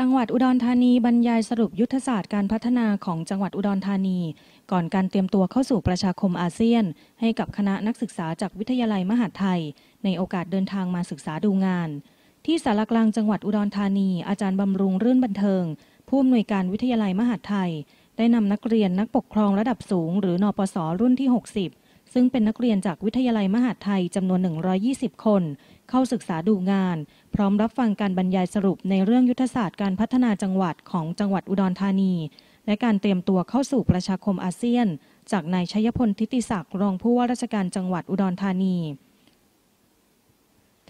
จังหวัดอุดรธานีบรรยายสรุปยุทธศาสตร์การพัฒนาของจังหวัดอุดรธานี ก่อนการเตรียมตัวเข้าสู่ประชาคมอาเซียน ให้กับคณะนักศึกษาจากวิทยาลัยมหาดไทย ในโอกาสเดินทางมาศึกษาดูงาน ที่สารกลางจังหวัดอุดรธานี อาจารย์บำรุงรื่นบันเทิง ผู้อำนวยการวิทยาลัยมหาดไทย ได้นำนักเรียนนักปกครองระดับสูง หรือนปสรุ่นที่ 60 ซึ่งเป็นนักเรียนจากวิทยาลัยมหาดไทยจำนวน 120 คน เข้าศึกษาดูงาน พร้อมรับฟังการบรรยายสรุปในเรื่องยุทธศาสตร์การพัฒนาจังหวัดของจังหวัดอุดรธานี และการเตรียมตัวเข้าสู่ประชาคมอาเซียน จากนายชัยพลทิติศักดิ์รองผู้ว่าราชการจังหวัดอุดรธานี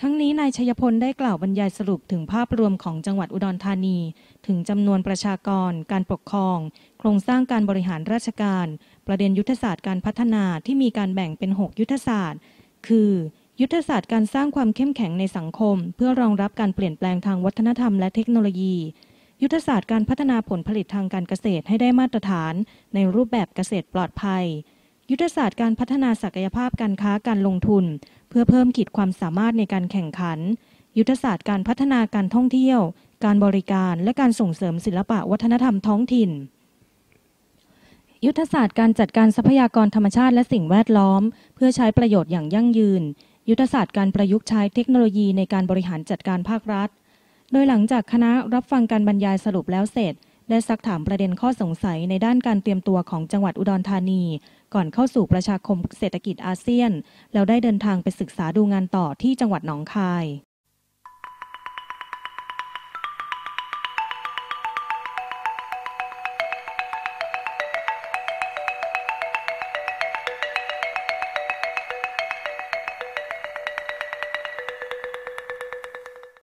ทั้งนี้นายชัยพลได้กล่าวบรรยายสรุปถึงภาพรวมของจังหวัดอุดรธานี ถึงจำนวนประชากร การปกครอง โครงสร้างการบริหารราชการ ประเด็นยุทธศาสตร์การพัฒนาที่มีการแบ่งเป็น 6 ยุทธศาสตร์ คือ ยุทธศาสตร์การสร้างความเข้มแข็งในสังคม เพื่อรองรับการเปลี่ยนแปลงทางวัฒนธรรมและเทคโนโลยี ยุทธศาสตร์การพัฒนาผลผลิตทางการเกษตรให้ได้มาตรฐาน ในรูปแบบเกษตรปลอดภัย ยุทธศาสตร์การพัฒนาศักยภาพการค้าการลงทุน เพื่อเพิ่มขีดความสามารถในการแข่งขัน ยุทธศาสตร์การพัฒนาการท่องเที่ยว การบริการและการส่งเสริมศิลปะวัฒนธรรมท้องถิ่น ยุทธศาสตร์การจัดการทรัพยากรธรรมชาติและสิ่งแวดล้อม เพื่อใช้ประโยชน์อย่างยั่งยืน ยุทธศาสตร์การประยุกต์ใช้เทคโนโลยีในการบริหารจัดการภาครัฐ โดยหลังจากคณะรับฟังการบรรยายสรุปแล้วเสร็จได้ซักถามประเด็นข้อสงสัยในด้านการเตรียมตัวของจังหวัดอุดรธานี ก่อนเข้าสู่ประชาคมเศรษฐกิจอาเซียน แล้วได้เดินทางไปศึกษาดูงานต่อที่จังหวัดหนองคาย